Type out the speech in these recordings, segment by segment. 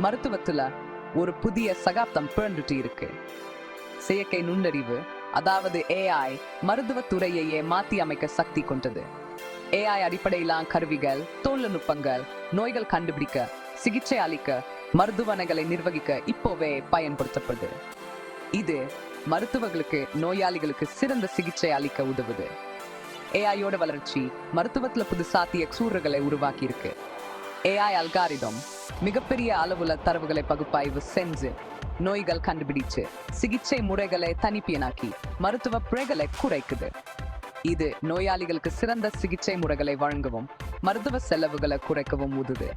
மருத்துவத்துல ஒரு புதிய சகாப்தம் பிறந்துட்டு இருக்கு. செயற்கை நுண்ணறிவு அதாவது ஏஐ மருத்துவத் துறையையே மாத்தி அமைக்க சக்தி கொண்டது. ஏஐ அடிப்படையிலான கருவிகள் தொழில்நுட்பங்கள் நோய்கள் கண்டுபிடிக்க சிகிச்சை அளிக்க மருத்துவமனைகளை நிர்வகிக்க இப்போவே பயன்படுத்தப்படுது. இது மருத்துவர்களுக்கு நோயாளிகளுக்கு சிறந்த சிகிச்சை அளிக்க உதவுது. ஏஐயோட வளர்ச்சி மருத்துவத்துல புதுசாத்திய சூறுகளை உருவாக்கி இருக்கு ஏஐ அல்காரிதம் மிகப்பெரிய அளவுல தரவுகளை பகுப்பாய்வு செஞ்சு நோய்கள் கண்டுபிடிச்சு சிகிச்சை முறைகளை தனிப்பியனாக்கி மருத்துவ பிழைகளை குறைக்குது. இது நோயாளிகளுக்கு சிறந்த சிகிச்சை முறைகளை வழங்கவும் மருத்துவ செலவுகளை குறைக்கவும் உதுது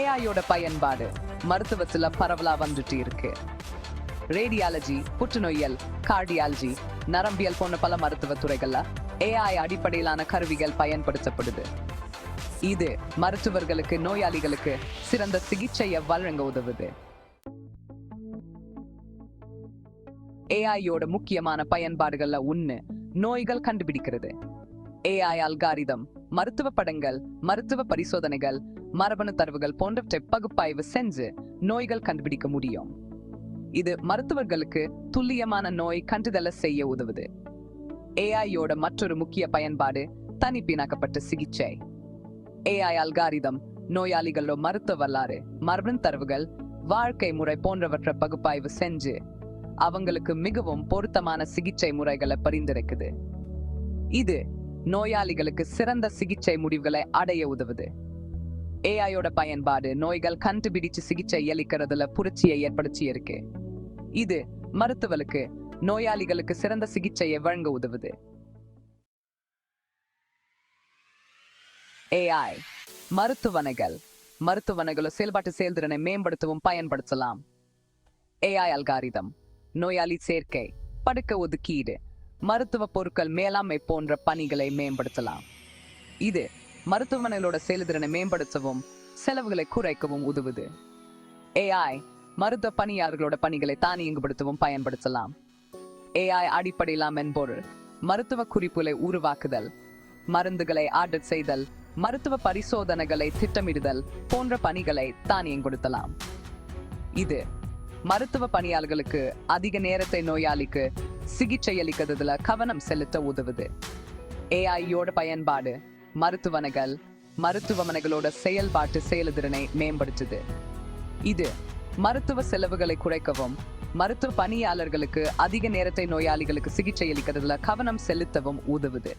ஏஐயோட பயன்பாடு மருத்துவத்துல பரவலா வந்துட்டு இருக்கு. ரேடியாலஜி புற்றுநோயியல் கார்டியாலஜி நரம்பியல் போன்ற பல மருத்துவ துறைகள்ல ஏஐ அடிப்படையிலான கருவிகள் பயன்படுத்தப்படுது. இது மருத்துவர்களுக்கு நோயாளிகளுக்கு சிறந்த சிகிச்சையை வழங்க உதவுது. ஏஐயோட முக்கியமான பயன்பாடுகள்ல ஒண்ணு நோய்கள் கண்டுபிடிக்கிறது. ஏஐ அல்காரிதம் மருத்துவ படங்கள் மருத்துவ பரிசோதனைகள் மரபணு தரவுகள் போன்றவற்றை பகுப்பாய்வு செஞ்சு நோய்கள் கண்டுபிடிக்க முடியும். இது மருத்துவர்களுக்கு துல்லியமான நோய் கண்டுதலை செய்ய உதவுது. ஏஐயோட மற்றொரு முக்கிய பயன்பாடு தனிப்பினாக்கப்பட்ட சிகிச்சை. ஏஐ அல்காரிதம் நோயாளிகளோட மருத்துவ வரலாறு மர்மன் தரவுகள் வாழ்க்கை முறை போன்றவற்றை பகுப்பாய்வு செஞ்சு அவங்களுக்கு மிகவும் பொருத்தமான சிகிச்சை முறைகளை பரிந்துரைக்குது. இது நோயாளிகளுக்கு சிறந்த சிகிச்சை முடிவுகளை அடைய உதவுது. ஏஐயோட பயன்பாடு நோய்கள் கண்டுபிடிச்சு சிகிச்சை அளிக்கிறதுல புரட்சியை ஏற்படுத்தி இருக்கு. இது மருத்துவலுக்கு நோயாளிகளுக்கு சிறந்த சிகிச்சையை வழங்க உதவுது. ஏஐ மருத்துவனைகள் மருத்துவனைகளோ செயல்பாட்டு செயல்திறனை மேம்படுத்தவும் பயன்படுத்தலாம். ஏஐ அல்காரிதம் நோயாளி சேர்க்கை படுக்க ஒதுக்கீடு மருத்துவ பொருட்கள் மேலாண்மை போன்ற பணிகளை மேம்படுத்தலாம். இது மருத்துவமனைகளோட செயல்திறனை மேம்படுத்தவும் செலவுகளை குறைக்கவும் உதவுது. ஏஐ மருத்துவ பணியாளர்களோட பணிகளை தானியங்குபடுத்தவும் பயன்படுத்தலாம். ஏஐ அடிப்படையிலாம் மென்பொருள் மருத்துவ குறிப்புகளை உருவாக்குதல் மருந்துகளை ஆர்டர் செய்தல் மருத்துவ பரிசோதனைகளை திட்டமிடுதல் போன்ற பணிகளை தானியங்குபடுத்தலாம் இது மருத்துவ பணியாளர்களுக்கு அதிக நேரத்தை நோயாளிக்கு சிகிச்சை அளிக்கிறதுல கவனம் செலுத்த உதவுது. ஏஐயோட பயன்பாடு மருத்துவனைகள் மருத்துவமனைகளோட செயல்பாட்டு செயல்திறனை மேம்படுத்துது. இது மருத்துவ செலவுகளை குறைக்கவும் மருத்துவ பணியாளர்களுக்கு அதிக நேரத்தை நோயாளிகளுக்கு சிகிச்சை அளிக்கிறதுல கவனம் செலுத்தவும் உதவுது.